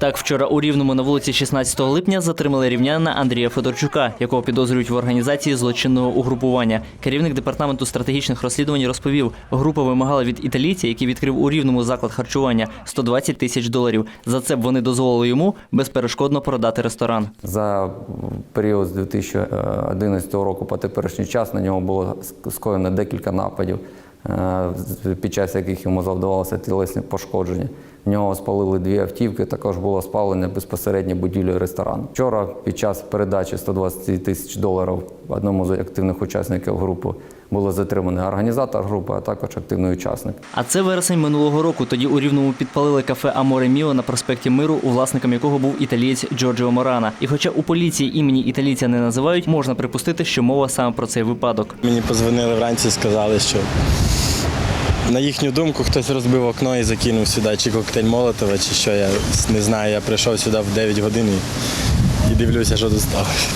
Так, вчора у Рівному на вулиці 16 липня затримали рівнянина Андрія Федорчука, якого підозрюють в організації злочинного угрупування. Керівник департаменту стратегічних розслідувань розповів, група вимагала від італійця, який відкрив у Рівному заклад харчування, 120 тисяч доларів. За це б вони дозволили йому безперешкодно продати ресторан. За період з 2011 року по теперішній час на нього було скоєно декілька нападів, е, під час яких йому завдавалося тілесні пошкодження. В нього спалили дві автівки, також було спалене безпосередньо будівлю ресторану. Вчора під час передачі 120 тисяч доларів одному з активних учасників групи було затримано організатор групи, а також активний учасник. А це вересень минулого року. Тоді у Рівному підпалили кафе Аморе Міо на проспекті Миру, у власником якого був італієць Джорджіо Морана. І хоча у поліції імені італійця не називають, можна припустити, що мова саме про цей випадок. Мені позвонили вранці, сказали, що на їхню думку хтось розбив окно і закинув сюди чи коктейль Молотова, чи що я не знаю. Я прийшов сюди в 9 годин і дивлюся, що тут.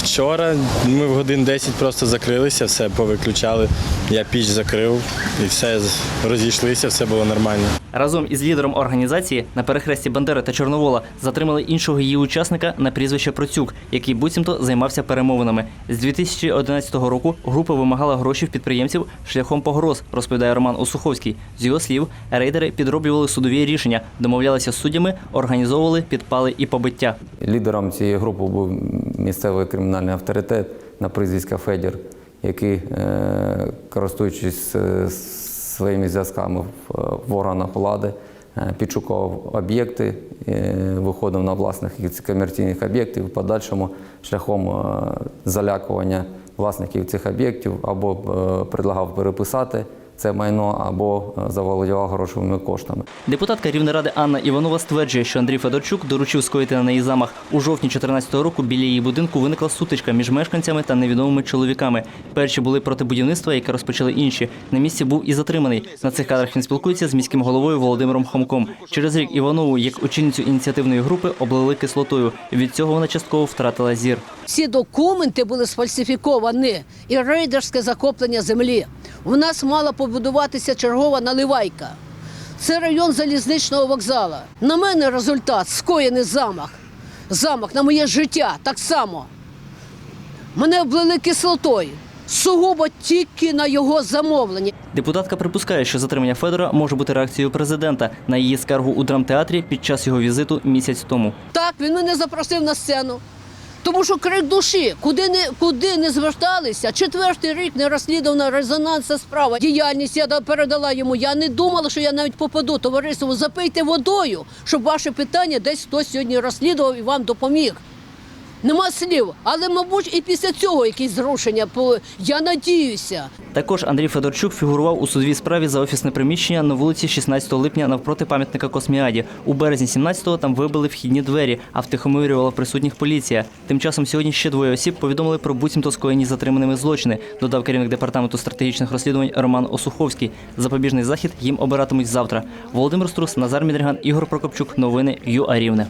Вчора ми в годин 10 просто закрилися, все повиключали. Я піч закрив і все розійшлися, все було нормально. Разом із лідером організації на перехресті Бандери та Чорновола затримали іншого її учасника на прізвище Процюк, який буцімто займався перемовинами. З 2011 року група вимагала гроші в підприємців шляхом погроз, розповідає Роман Осуховський. З його слів, рейдери підроблювали судові рішення, домовлялися з суддями, організовували підпали і побиття. Лідером цієї групи був місцевий кримінальний авторитет на прізвиська Федір, який, е, користуючись е, своїми зв'язками в, в органах влади, е, підшукував об'єкти, е, виходив на власників цих комерційних об'єктів, в подальшому шляхом е, залякування власників цих об'єктів або е, предлагав переписати це майно, або е, заволодівав грошовими коштами. Депутатка Рівнеради Анна Іванова стверджує, що Андрій Федорчук доручив скоїти на неї замах. У жовтні 2014 року біля її будинку виникла сутичка між мешканцями та невідомими чоловіками. Перші були проти будівництва, яке розпочали інші. На місці був і затриманий. На цих кадрах він спілкується з міським головою Володимиром Хомком. Через рік Іванову, як очільницю ініціативної групи, облили кислотою. Від цього вона частково втратила зір. Всі документи були сфальсифіковані і рейдерське захоплення землі. У нас мала побудуватися чергова наливайка. Це район залізничного вокзалу. На мене результат скоєний замах. Замах на моє життя так само. Мене облили кислотою. Сугубо тільки на його замовлення. Депутатка припускає, що затримання Федора може бути реакцією президента на її скаргу у драмтеатрі під час його візиту місяць тому. Так, він мене запросив на сцену. Тому що крик душі, куди не, куди не зверталися, четвертий рік не розслідувана резонансна справа. Діяльність я да- передала йому. Я не думала, що я навіть попаду. Товариство, запийте водою, щоб ваше питання десь хтось сьогодні розслідував і вам допоміг. Нема слів, але, мабуть, і після цього якісь зрушення. по- Я надіюся. Також Андрій Федорчук фігурував у судовій справі за офісне приміщення на вулиці 16 липня навпроти пам'ятника Косміаді. У березні 17-го там вибили вхідні двері, а втихомирювала присутніх поліція. Тим часом сьогодні ще двоє осіб повідомили про буцімто скоєні затриманими злочини, додав керівник департаменту стратегічних розслідувань Роман Осуховський. Запобіжний захід їм обиратимуть завтра. Володимир Струс, Назар Мідріган, Ігор Прокопчук. Новини ЮА Рівне.